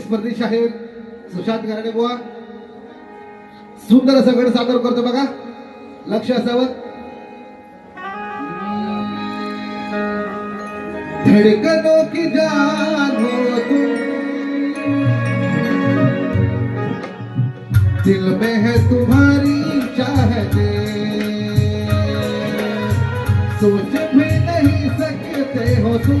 प्रतिनिधी आहेत सुशांत गराडे बुवा. सुंदर असं गड सादर करतो बघा. लक्ष असावं. धडकनो की दिल में है तुम्हारी चाहते. सोच भी नहीं सकते हो तुम.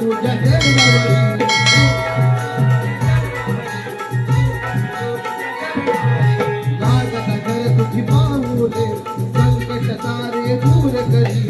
तुझ्या देवावरी दूर करी